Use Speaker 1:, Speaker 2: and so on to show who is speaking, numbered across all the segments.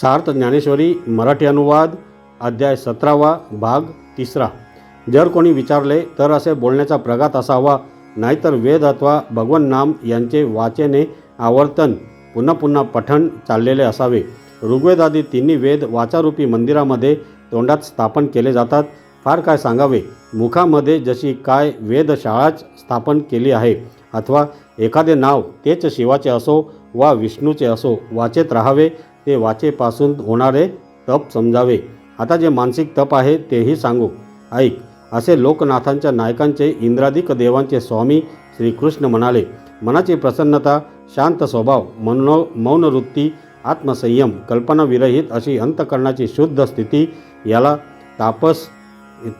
Speaker 1: सार्थ ज्ञानेश्वरी मराठी अनुवाद अध्याय सतरावा भाग तिसरा. जर कोणी विचारले तर असे बोलण्याचा प्रघात असावा नाहीतर वेद अथवा भगवन नाम यांचे वाचेने आवर्तन पुन्हा पुन्हा पठण चाललेले असावे. ऋग्वेदादी तिन्ही वेद वाचारूपी मंदिरामध्ये तोंडात स्थापन केले जातात. फार काय सांगावे? मुखामध्ये जशी काय वेदशाळाच स्थापन केली आहे अथवा एखादे नाव तेच शिवाचे असो वा विष्णूचे असो वाचेत राहावे ते वाचेपासून होणारे तप समजावे. आता जे मानसिक तप आहे तेही सांगू. ऐक असे लोकनाथांच्या नायकांचे इंद्रादिक देवांचे स्वामी श्रीकृष्ण म्हणाले मनाची प्रसन्नता शांत स्वभाव मनो मौनवृत्ती आत्मसंयम कल्पनाविरहित अशी अंतकरणाची शुद्ध स्थिती याला तापस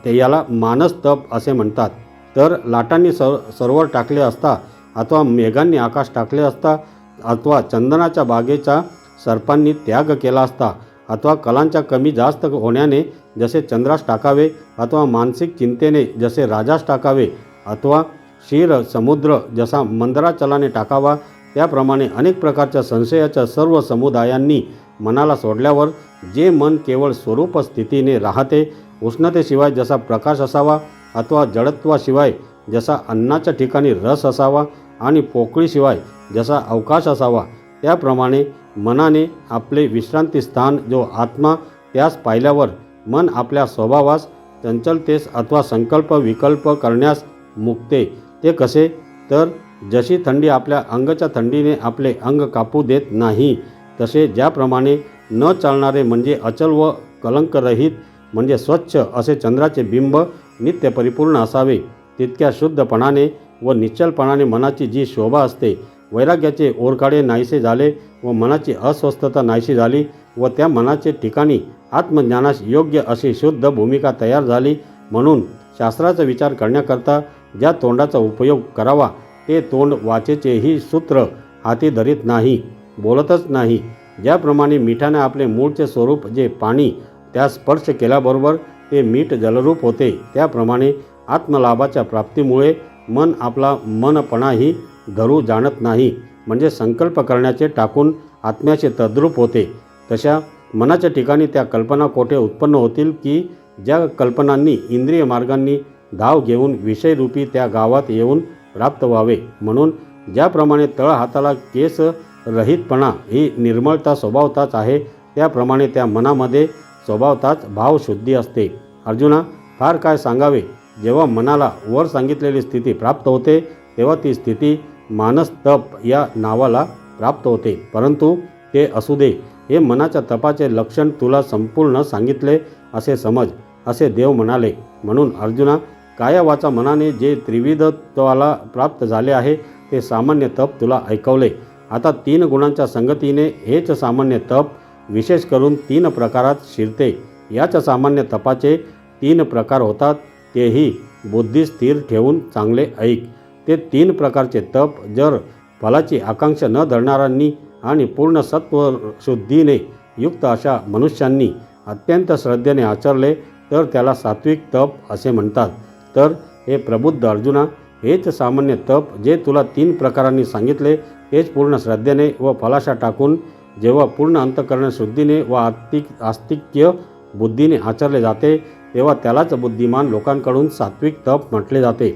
Speaker 1: ते याला मानस तप असे म्हणतात. तर लाटांनी सर सरोवर टाकले असता अथवा मेघांनी आकाश टाकले असता अथवा चंदनाच्या बागेचा सर्पांनी त्याग केला असता अथवा कलांच्या कमी जास्त होण्याने जसे चंद्रास टाकावे अथवा मानसिक चिंतेने जसे राजास टाकावे अथवा क्षीर समुद्र जसा मंदराचलाने टाकावा त्याप्रमाणे अनेक प्रकारच्या संशयाच्या सर्व समुदायांनी मनाला सोडल्यावर जे मन केवळ स्वरूप स्थितीने राहते उष्णतेशिवाय जसा प्रकाश असावा अथवा जडत्वाशिवाय जसा अन्नाच्या ठिकाणी रस असावा आणि पोकळीशिवाय जसा अवकाश असावा त्याप्रमाणे मनाने आपले विश्रांती स्थान जो आत्मा त्यास पाहिल्यावर मन आपल्या स्वभावास चंचलतेस अथवा संकल्प विकल्प करण्यास मुकते. ते कसे? तर जशी थंडी आपल्या अंगच्या थंडीने आपले अंग कापू देत नाही तसे ज्याप्रमाणे न चालणारे म्हणजे अचल व कलंकरहित म्हणजे स्वच्छ असे चंद्राचे बिंब नित्य परिपूर्ण असावे. तितक्या शुद्धपणाने व निश्चलपणाने मनाची जी शोभा असते वैराग्याचे ओरकाडे नाहीसे झाले व मनाची अस्वस्थता नाहीशी झाली व त्या मनाचे ठिकाणी आत्मज्ञानास योग्य अशी शुद्ध भूमिका तयार झाली म्हणून शास्त्राचा विचार करण्याकरता ज्या तोंडाचा उपयोग करावा ते तोंड वाचेचेही सूत्र हाती धरीत नाही बोलतच नाही. ज्याप्रमाणे मिठाने आपले मूळचे स्वरूप जे पाणी त्यास स्पर्श केल्याबरोबर ते मीठ जलरूप होते त्याप्रमाणे आत्मलाभाच्या प्राप्तीमुळे मन आपला मनपणाही धरू जाणत नाही. म्हणजे संकल्प करण्याचे टाकून आत्म्याचे तद्रूप होते. तशा मनाच्या ठिकाणी त्या कल्पना कोठे उत्पन्न होतील की ज्या कल्पनांनी इंद्रिय मार्गांनी धाव घेऊन विषयरूपी त्या गावात येऊन प्राप्त व्हावे. म्हणून ज्याप्रमाणे तळ हाताला केस रहितपणा ही निर्मळता स्वभावताच आहे त्याप्रमाणे त्या मनामध्ये स्वभावताच भावशुद्धी असते. अर्जुना फार काय सांगावे? जेव्हा मनाला वर सांगितलेली स्थिती प्राप्त होते तेव्हा ती स्थिती मानस तप या नावाला प्राप्त होते. परंतु ते असू दे हे मनाच्या तपाचे लक्षण तुला संपूर्ण सांगितले असे समज असे देव म्हणाले. म्हणून अर्जुना कायावाचा मनाने जे त्रिविधत्वाला प्राप्त झाले आहे ते सामान्य तप तुला ऐकवले. आता तीन गुणांच्या संगतीने हेच सामान्य तप विशेष करून तीन प्रकारात शिरते. याच सामान्य तपाचे तीन प्रकार होतात तेही बुद्धी स्थिर ठेवून चांगले ऐक. ते तीन प्रकारचे तप जर फलाची आकांक्षा न धरणाऱ्यांनी आणि पूर्ण सत्वशुद्धीने युक्त अशा मनुष्यांनी अत्यंत श्रद्धेने आचरले तर त्याला सात्विक तप असे म्हणतात. तर हे प्रबुद्ध अर्जुना हेच सामान्य तप जे तुला तीन प्रकारांनी सांगितले तेच पूर्ण श्रद्धेने व फलाशा टाकून जेव्हा पूर्ण अंतकरण शुद्धीने व आस्तिक आस्तिक्य बुद्धीने आचरले जाते तेव्हा त्यालाच बुद्धिमान लोकांकडून सात्विक तप म्हटले जाते.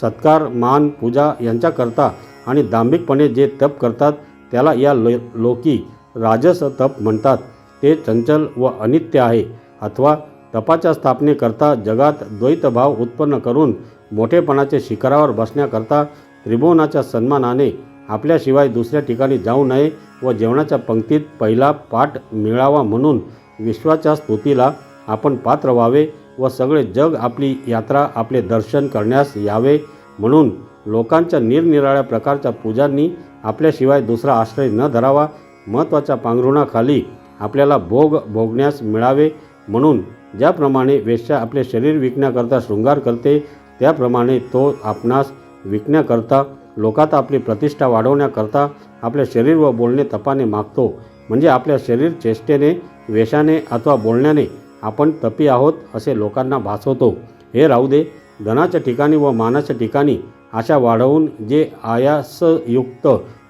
Speaker 1: सत्कार मान पूजा यांच्याकरता आणि दांभिकपणे जे तप करतात त्याला या लो लोकी राजस तप म्हणतात. ते चंचल व अनित्य आहे. अथवा तपाच्या स्थापनेकरता जगात द्वैतभाव उत्पन्न करून मोठेपणाचे शिखरावर बसण्याकरता त्रिभुवनाच्या सन्मानाने आपल्याशिवाय दुसऱ्या ठिकाणी जाऊ नये व जेवणाच्या पंक्तीत पहिला पाठ मिळावा म्हणून विश्वाच्या स्तुतीला आपण पात्र व्हावे व सगळे जग आपली यात्रा आपले दर्शन करण्यास यावे. म्हणून लोकांच्या निरनिराळ्या प्रकारच्या पूजांनी आपल्याशिवाय दुसरा आश्रय न धरावा महत्त्वाच्या पांघरुणाखाली आपल्याला भोग भोगण्यास मिळावे म्हणून ज्याप्रमाणे वेश्या आपले शरीर विकण्याकरता शृंगार करते त्याप्रमाणे तो आपणास विकण्याकरता लोकात आपली प्रतिष्ठा वाढवण्याकरता आपले शरीर व बोलणे तपाने मागतो. म्हणजे आपल्या शरीर चेष्टेने वेशाने अथवा बोलण्याने आपण तपी आहोत असे लोकांना भासवतो. हे राहू दे धनाच्या ठिकाणी व मानाच्या ठिकाणी आशा वाढवून जे आयासयुक्त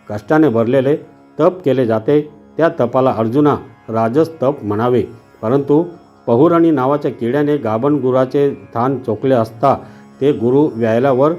Speaker 1: कष्टाने भरलेले तप केले जाते त्या तपाला अर्जुना राजस तप म्हणावे. परंतु पहुराणी नावाच्या किड्याने गाभणगुराचे थान चोखले असता ते गुरु व्यायल्यावर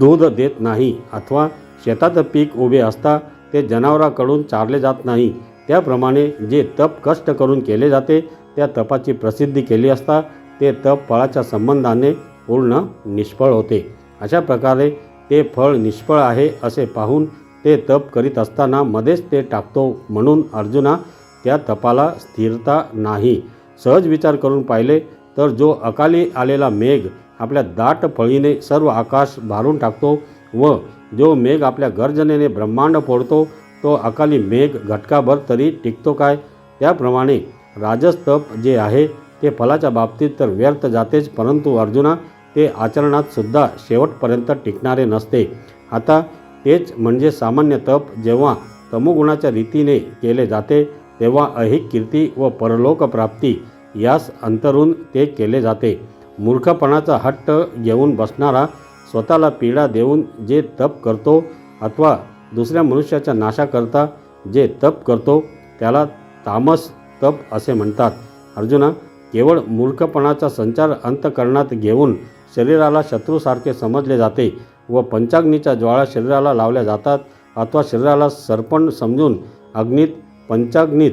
Speaker 1: दूध देत नाही अथवा शेतात पीक उभे असता ते जनावराकडून चारले जात नाही. त्याप्रमाणे जे तप कष्ट करून केले जाते त्या तपाची प्रसिद्धी केली असता ते तप फळाच्या संबंधाने पूर्ण निष्फळ होते. अशा प्रकारे ते फळ निष्फळ आहे असे पाहून ते तप करीत असताना मध्येच ते टाकतो म्हणून अर्जुना त्या तपाला स्थिरता नाही. सहज विचार करून पाहिले तर जो अकाली आलेला मेघ आपल्या दाट फळीने सर्व आकाश भारून टाकतो व जो मेघ आपल्या गर्जनेने ब्रह्मांड फोडतो तो अकाली मेघ घटकाभर तरी टिकतो काय? त्याप्रमाणे राजस्तप जे आहे ते फलाच्या बाबतीत तर व्यर्थ जातेच परंतु अर्जुना ते आचरणात सुद्धा शेवटपर्यंत टिकणारे नसते. आता तेच म्हणजे सामान्य तप जेव्हा तमोगुणाच्या रीतीने केले जाते तेव्हा अहिक कीर्ती व परलोकप्राप्ती यास अंतरून ते केले जाते. मूर्खपणाचा हट्ट घेऊन बसणारा स्वतःला पीडा देऊन जे तप करतो अथवा दुसऱ्या मनुष्याच्या नाशाकरता जे तप करतो त्याला तामस तप असे म्हणतात. अर्जुना केवळ मूर्खपणाचा संचार अंतकरणात घेऊन शरीराला शत्रूसारखे समजले जाते व पंचाग्नीच्या ज्वाळा शरीराला लावल्या जातात अथवा शरीराला सरपण समजून अग्नीत पंचाग्नीत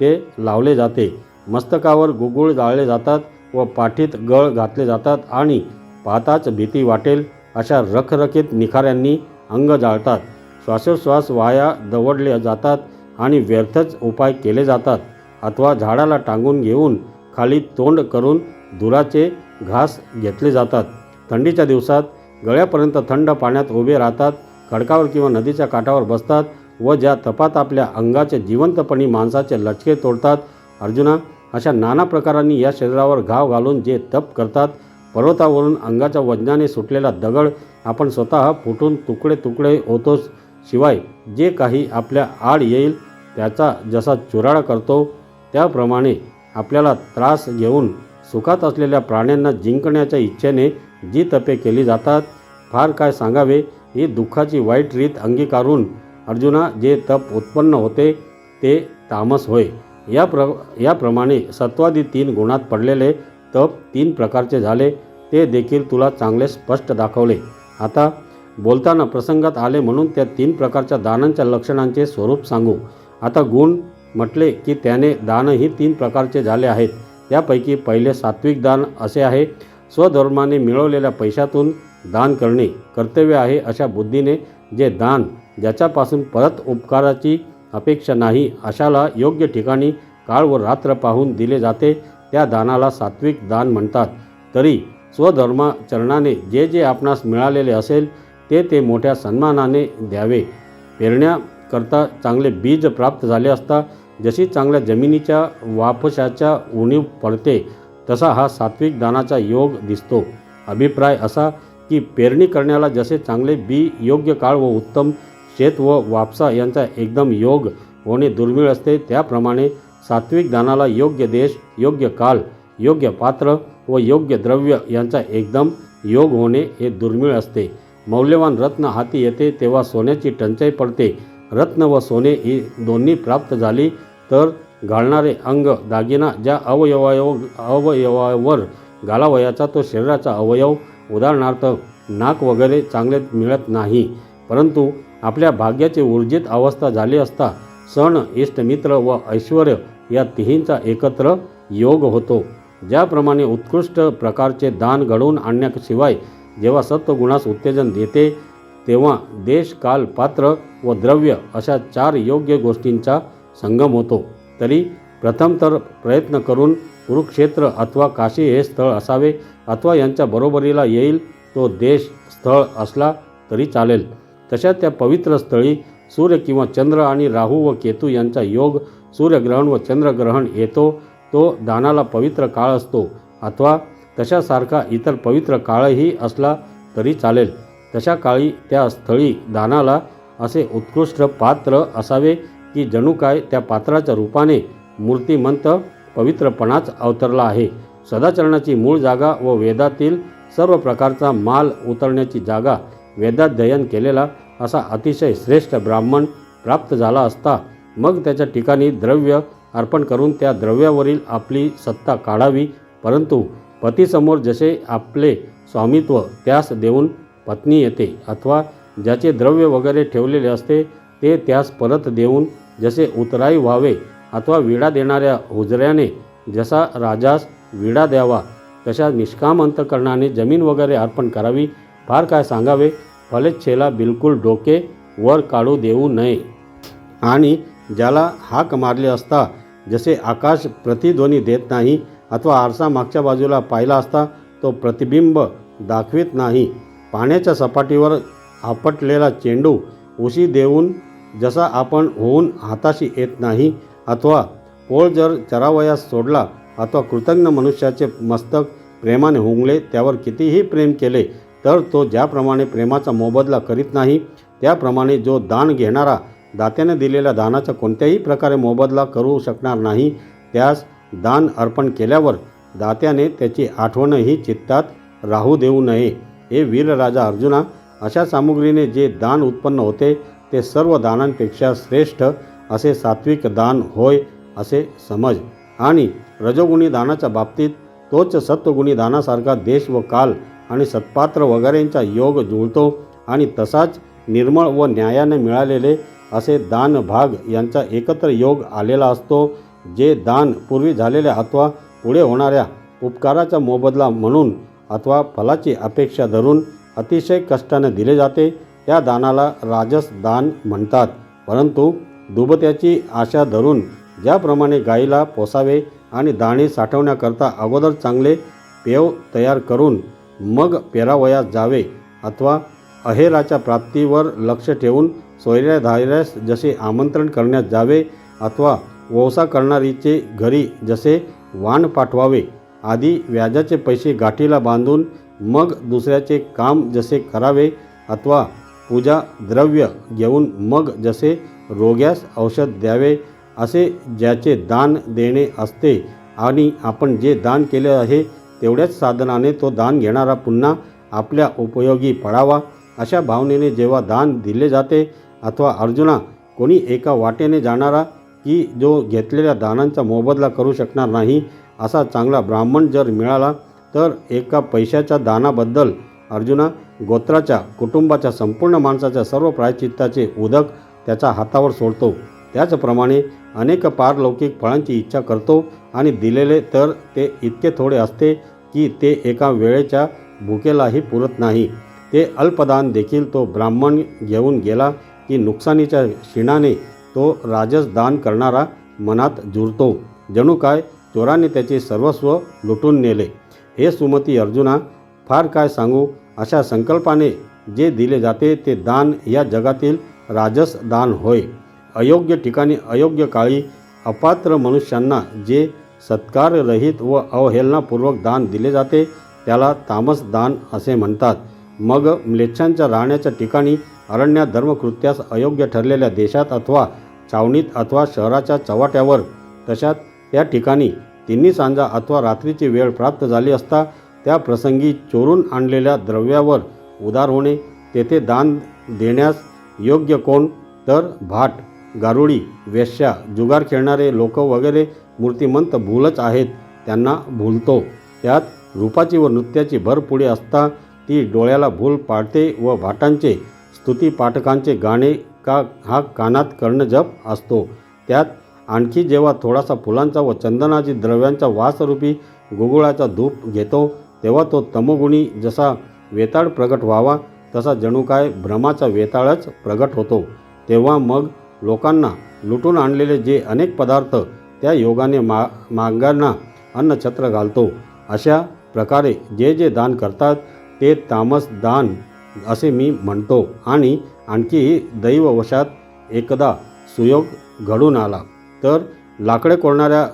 Speaker 1: ते लावले जाते. मस्तकावर गुगुळ जाळले जातात व पाठीत गळ घातले जातात आणि पाहताच भीती वाटेल अशा रखरखीत निखाऱ्यांनी अंग जाळतात. श्वासोश्वास वाया दवडले जातात आणि व्यर्थच उपाय केले जातात. अथवा झाडाला टांगून घेऊन खाली तोंड करून धुराचे घास घेतले जातात. थंडीच्या दिवसात गळ्यापर्यंत थंड पाण्यात उभे राहतात खडकावर किंवा नदीच्या काठावर बसतात व ज्या तपात आपल्या अंगाचे जिवंतपणी माणसाचे लटके तोडतात अर्जुना अशा नाना प्रकारांनी या शरीरावर घाव घालून जे तप करतात पर्वतावरून अंगाच्या वजनाने सुटलेला दगड आपण स्वतः फुटून तुकडे तुकडे होतोच. शिवाय जे काही आपल्या आड येईल त्याचा जसा चुराडा करतो त्याप्रमाणे आपल्याला त्रास घेऊन सुखात असलेल्या प्राण्यांना जिंकण्याच्या इच्छेने जी तपे केली जातात फार काय सांगावे? ही दुःखाची वाईट रीत अंगीकारून अर्जुना जे तप उत्पन्न होते ते तामस होय. या प्र याप्रमाणे सत्वादी तीन गुणात पडलेले तप तीन प्रकारचे झाले. ते देखील तुला चांगले स्पष्ट दाखवले. आता बोलताना प्रसंगात आले म्हणून त्या तीन प्रकारच्या दानांच्या लक्षणांचे स्वरूप सांगू. आता गुण म्हटले की त्याने दानही तीन प्रकारचे झाले आहेत. त्यापैकी पहिले सात्विक दान असे आहे. स्वधर्माने मिळवलेल्या पैशातून दान करणे कर्तव्य आहे अशा बुद्धीने जे दान ज्याच्यापासून परत उपकाराची अपेक्षा नाही अशाला योग्य ठिकाणी काळ व रात्र पाहून दिले जाते. त्या दानाला सात्विक दान म्हणतात. तरी स्वधर्माचरणाने जे जे आपणास मिळालेले असेल ते ते मोठ्या सन्मानाने द्यावे. पेरण्याकरता चांगले बीज प्राप्त झाले असता जशी चांगल्या जमिनीच्या वापशाच्या उणीव पडते तसा हा सात्विक दानाचा योग दिसतो. अभिप्राय असा की पेरणी करण्याला जसे चांगले बी योग्य काळ व उत्तम शेत व वापसा यांचा एकदम योग होणे दुर्मिळ असते त्याप्रमाणे सात्विक दानाला योग्य देश योग्य काल योग्य पात्र व योग्य द्रव्य यांचा एकदम योग होणे हे दुर्मिळ असते. मौल्यवान रत्न हाती येते तेव्हा सोन्याची टंचाई पडते रत्न व सोने ही दोन्ही प्राप्त झाली तर घालणारे अंग दागिना ज्या अवयवायो अवयवावर घालावयाचा तो शरीराचा अवयव उदाहरणार्थ नाक वगैरे चांगले मिळत नाही. परंतु आपल्या भाग्याची ऊर्जित अवस्था झाली असता सण इष्टमित्र व ऐश्वर या तिहींचा एकत्र योग होतो. ज्याप्रमाणे उत्कृष्ट प्रकारचे दान घडवून आणण्याशिवाय जेव्हा सत्वगुणास उत्तेजन देते तेव्हा देश काल पात्र व द्रव्य अशा चार योग्य गोष्टींचा संगम होतो. तरी प्रथम तर प्रयत्न करून कुरुक्षेत्र अथवा काशी हे स्थळ असावे अथवा यांच्या बरोबरीला येईल तो देश स्थळ असला तरी चालेल. तशा त्या पवित्र स्थळी सूर्य किंवा चंद्र आणि राहू व केतू यांचा योग सूर्यग्रहण व चंद्रग्रहण येतो तो दानाला पवित्र काळ असतो अथवा तशासारखा इतर पवित्र काळही असला तरी चालेल. तशा काळी त्या स्थळी दानाला असे उत्कृष्ट पात्र असावे की जणू काय त्या पात्राच्या रूपाने मूर्तिमंत पवित्रपणाच अवतरला आहे. सदाचरणाची मूळ जागा व वेदातील सर्व प्रकारचा माल उतरण्याची जागा वेदाध्ययन केलेला असा अतिशय श्रेष्ठ ब्राह्मण प्राप्त झाला असता मग त्याच्या ठिकाणी द्रव्य अर्पण करून त्या द्रव्यावरील आपली सत्ता काढावी. परंतु पतीसमोर जसे आपले स्वामित्व त्यास देऊन पत्नी येते अथवा ज्याचे द्रव्य वगैरे ठेवलेले असते ते त्यास परत देऊन जसे उतराई व्हावे अथवा विडा देणाऱ्या हुजऱ्याने जसा राजास विडा द्यावा तशा निष्काम अंतकरणाने जमीन वगैरे अर्पण करावी फार काय सांगावे? फलेच्छेला बिलकुल डोके वर काढू देऊ नये. आणि ज्याला हाक मारले असता जसे आकाश प्रतिध्वनी देत नाही अथवा आरसा मागच्या बाजूला पाहिला असता तो प्रतिबिंब दाखवित नाही. पाण्याच्या सपाटीवर आपटलेला चेंडू उशी देऊन जसा आपण होऊन हाताशी येत नाही अथवा पोळ जर चरावयास सोडला अथवा कृतज्ञ मनुष्याचे मस्तक प्रेमाने हुंगले त्यावर कितीही प्रेम केले तर तो ज्याप्रमाणे प्रेमाचा मोबदला करीत नाही त्याप्रमाणे जो दान घेणारा दात्याने दिलेल्या दानाचा कोणत्याही प्रकारे मोबदला करू शकणार नाही त्यास दान अर्पण केल्यावर दात्याने त्याची आठवणही चित्तात राहू देऊ नये. हे वीरराजा अर्जुना अशा सामुग्रीने जे दान उत्पन्न होते ते सर्व दानांपेक्षा श्रेष्ठ असे सात्विक दान होय असे समज. आणि रजोगुणी दानाच्या बाबतीत तोच सत्वगुणी दानासारखा देश व काल आणि सत्पात्र वगैरेंचा योग जुळतो आणि तसाच निर्मळ व न्यायाने मिळालेले असे दान भाग यांचा एकत्र योग आलेला असतो जे दान पूर्वी झालेल्या अथवा पुढे होणाऱ्या उपकाराचा मोबदला म्हणून अथवा फलाची अपेक्षा धरून अतिशय कष्टाने दिले जाते त्या दानाला राजस दान म्हणतात. परंतु दुबत्याची आशा धरून ज्याप्रमाणे गाईला पोसावे आणि दाणे साठवण्याकरता अगोदर चांगले पेव तयार करून मग पेरावयास जावे अथवा अहेराच्या प्राप्तीवर लक्ष ठेवून सोयऱ्याधायऱ्यास जसे आमंत्रण करण्यात जावे अथवा वोसा करणारीचे घरी जसे वाण पाठवावे आधी व्याजाचे पैसे गाठीला बांधून मग दुसऱ्याचे काम जसे करावे अथवा पूजा द्रव्य घेऊन मग जसे रोग्यास औषध द्यावे असे ज्याचे दान देणे असते आणि आपण जे दान केले आहे तेवढ्याच साधनाने तो दान घेणारा पुन्हा आपल्या उपयोगी पडावा. अशा भावनेने जेव्हा दान दिले जाते अथवा अर्जुना कोणी एका वाटेने जाणारा की जो घेतलेल्या दानांचा मोबदला करू शकणार नाही असा चांगला ब्राह्मण जर मिळाला तर एका पैशाच्या दानाबद्दल अर्जुना गोत्राच्या कुटुंबाच्या संपूर्ण माणसाच्या सर्व प्रायचित्ताचे उदक त्याच्या हातावर सोडतो. त्याचप्रमाणे अनेक पारलौकिक फळांची इच्छा करतो आणि दिलेले तर ते इतके थोडे असते की ते एका वेळेच्या भुकेलाही पुरत नाही. ते अल्पदान देखील तो ब्राह्मण घेऊन गेला की नुकसानीच्या क्षीणाने तो राजस दान करणारा मनात जुरतो. जणू काय चोराने त्याचे सर्वस्व लुटून नेले. हे सुमती अर्जुना फार काय सांगू? अशा संकल्पाने जे दिले जाते ते दान या जगातील राजस दान होय. अयोग्य ठिकाणी अयोग्य काळी अपात्र मनुष्यांना जे सत्काररहित व अवहेलनापूर्वक दान दिले जाते त्याला तामस दान असे म्हणतात. मग म्लेच्छांच्या राहण्याच्या ठिकाणी अरण्यात धर्मकृत्यास अयोग्य ठरलेल्या देशात अथवा छावणीत अथवा शहराच्या चव्हाट्यावर तशात त्या ठिकाणी तिन्ही सांजा अथवा रात्रीची वेळ प्राप्त झाली असता त्या प्रसंगी चोरून आणलेल्या द्रव्यावर उदार होणे तेथे दान देण्यास योग्य कोण? तर भाट गारुडी वेश्या जुगार खेळणारे लोक वगैरे मूर्तिमंत भूलच आहेत त्यांना भूलतो. त्यात रूपाची व नृत्याची भर पुढे असता ती डोळ्याला भूल पाडते व भाटांचे स्तुती पाठकांचे गाणे का हा कानात कर्णजप असतो. त्यात आणखी जेव्हा थोडासा फुलांचा व चंदनाची द्रव्यांचा वासरूपी गुगुळाचा धूप घेतो तेव्हा तो तमोगुणी जसा वेताळ प्रगट व्हावा तसा जणू काय भ्रमाचा वेताळच प्रगट होतो. तेव्हा मग लोकांना लुटून आणलेले जे अनेक पदार्थ त्या योगाने मा मागांना अन्नछत्र घालतो. अशा प्रकारे जे जे दान करतात ते तामस दान असे मी म्हणतो. आणि आणखी दैववशात एकदा सुयोग घडून आला. तर लाकडे कोरणाऱ्या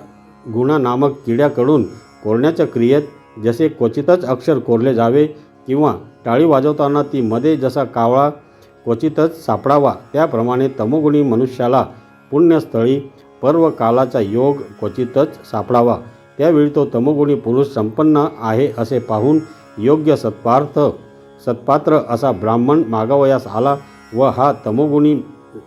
Speaker 1: गुणा नामक किड्याकडून कोरण्याच्या क्रियेत जसे क्वचितच अक्षर कोरले जावे किंवा टाळी वाजवताना ती मध्ये जसा कावळा क्वचितच सापडावा त्याप्रमाणे तमोगुणी मनुष्याला पुण्यस्थळी पर्व कालाचा योग क्वचितच सापडावा. त्यावेळी तो तमोगुणी पुरुष संपन्न आहे असे पाहून योग्य सत्पार्थ सत्पात्र असा ब्राह्मण मागावयास आला व हा तमोगुणी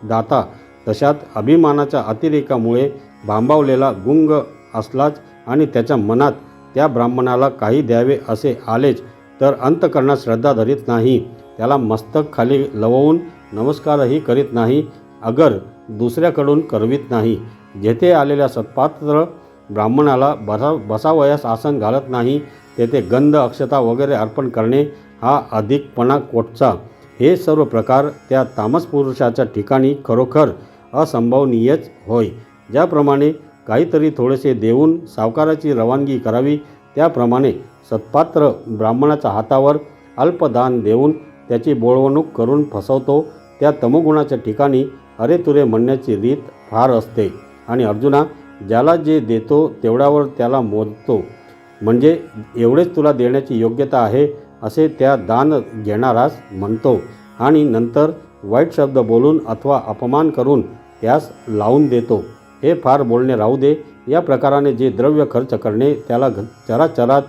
Speaker 1: दाता तशात अभिमानाच्या अतिरेकामुळे भांबावलेला गुंग असलाच आणि त्याच्या मनात त्या ब्राह्मणाला काही द्यावे असे आलेच तर अंतकरणात श्रद्धा धरीत नाही. त्याला मस्तक खाली लववून नमस्कारही करीत नाही. अगर दुसऱ्याकडून करवित नाही. जेथे आलेल्या सत्पात्र ब्राह्मणाला बसा बसावयास आसन घालत नाही तेथे गंध अक्षता वगैरे अर्पण करणे हा अधिकपणा कोटचा. हे सर्व प्रकार त्या तामस पुरुषाच्या ठिकाणी खरोखर असंभवनीयच होय. ज्याप्रमाणे काहीतरी थोडेसे देऊन सावकाराची रवानगी करावी त्याप्रमाणे सत्पात्र ब्राह्मणाच्या हातावर अल्पदान देऊन त्याची बोळवणूक करून फसवतो त्या तमोगुणाच्या ठिकाणी अरे तुरे म्हणण्याची रीत फार असते. आणि अर्जुना ज्याला जे देतो तेवढ्यावर त्याला मोजतो. म्हणजे एवढेच तुला देण्याची योग्यता आहे असे त्या दान घेणारास म्हणतो. आणि नंतर वाईट शब्द बोलून अथवा अपमान करून त्यास लावून देतो. हे फार बोलणे राहू दे. या प्रकाराने जे द्रव्य खर्च करणे त्याला घ चराचरात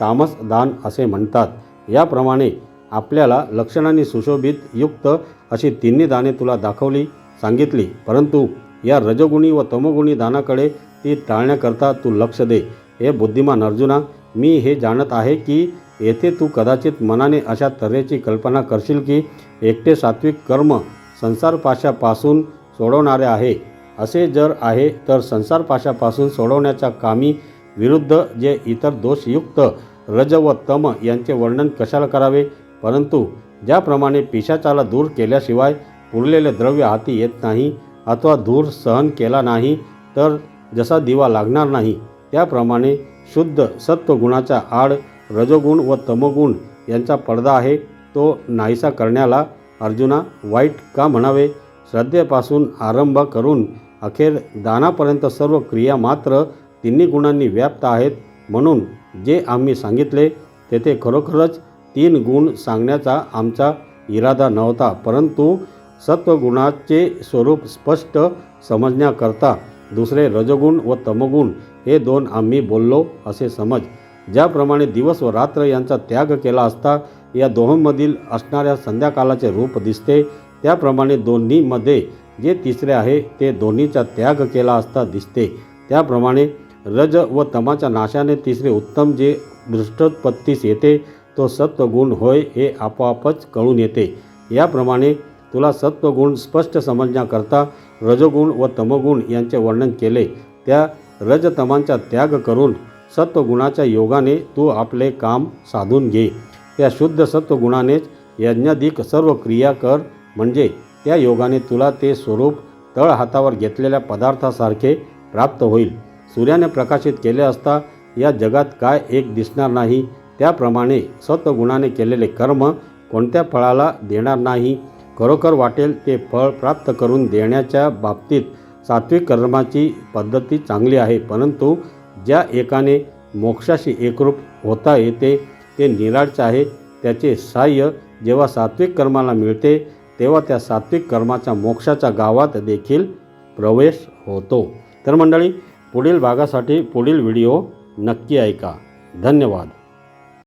Speaker 1: तामस दान असे म्हणतात. याप्रमाणे आपल्याला लक्षणांनी सुशोभित युक्त अशी तिन्ही दाने तुला दाखवली सांगितली. परंतु या रजगुणी व तमोगुणी दानाकडे ती टाळण्याकरता तू लक्ष दे. हे बुद्धिमान अर्जुना मी हे जाणत आहे की येथे तू कदाचित मनाने अशा तऱ्हेची कल्पना करशील की एकटे सात्विक कर्म संसारपाशापासून सोडवणारे आहे. असे जर आहे तर संसारपाशापासून सोडवण्याच्या कामी विरुद्ध जे इतर दोषयुक्त रज व तम यांचे वर्णन कशाला करावे? परंतु ज्याप्रमाणे पिशाचाला दूर केल्याशिवाय उरलेले द्रव्य हाती येत नाही अथवा धूर सहन केला नाही तर जसा दिवा लागणार नाही त्याप्रमाणे शुद्ध सत्वगुणाच्या आड रजोगुण व तमोगुण यांचा पडदा आहे तो नाहीसा करण्याला अर्जुना वाईट का म्हणावे? श्रद्धेपासून आरंभ करून अखेर दानापर्यंत सर्व क्रिया मात्र तिन्ही गुणांनी व्याप्त आहेत म्हणून जे आम्ही सांगितले तेथे खरोखरच तीन गुण सांगण्याचा आमचा इरादा नव्हता परंतु सत्वगुणाचे स्वरूप स्पष्ट समजण्याकरता दुसरे रजगुण व तमगुण हे दोन आम्ही बोललो असे समज. ज्याप्रमाणे दिवस व रात्र यांचा त्याग केला असता या दोहोंमधील असणाऱ्या संध्याकाळाचे रूप दिसते त्याप्रमाणे दोन्हीमध्ये जे तिसरे आहे ते दोन्हीचा त्याग केला असता दिसते. त्याप्रमाणे रज व तमाच्या नाशाने तिसरे उत्तम जे दृष्टोत्पत्तीस येते तो सत्वगुण होय हे आपोआपच कळून येते. याप्रमाणे तुला सत्वगुण स्पष्ट समजण्याकरता रजगुण व तमगुण यांचे वर्णन केले. त्या रजतमांचा त्याग करून सत्वगुणाच्या योगाने तू आपले काम साधून घे. त्या शुद्ध सत्वगुणानेच यज्ञाधिक सर्व क्रिया कर म्हणजे त्या योगाने तुला ते स्वरूप तळ हातावर घेतलेल्या पदार्थासारखे प्राप्त होईल. सूर्याने प्रकाशित केले असता या जगात काय एक दिसणार नाही त्याप्रमाणे सत्वगुणाने केलेले कर्म कोणत्या फळाला देणार नाही? खरोखर वाटेल ते फळ प्राप्त करून देण्याच्या बाबतीत सात्विक कर्माची पद्धती चांगली आहे परंतु ज्या एकाने मोक्षाशी एकरूप होता येते ते निराळचे आहे. त्याचे सहाय्य जेव्हा सात्विक कर्माला मिळते तेव्हा त्या सात्विक कर्माच्या मोक्षाच्या गावात देखील प्रवेश होतो. तर मंडळी पुढील भागासाठी पुढील व्हिडिओ नक्की ऐका. धन्यवाद.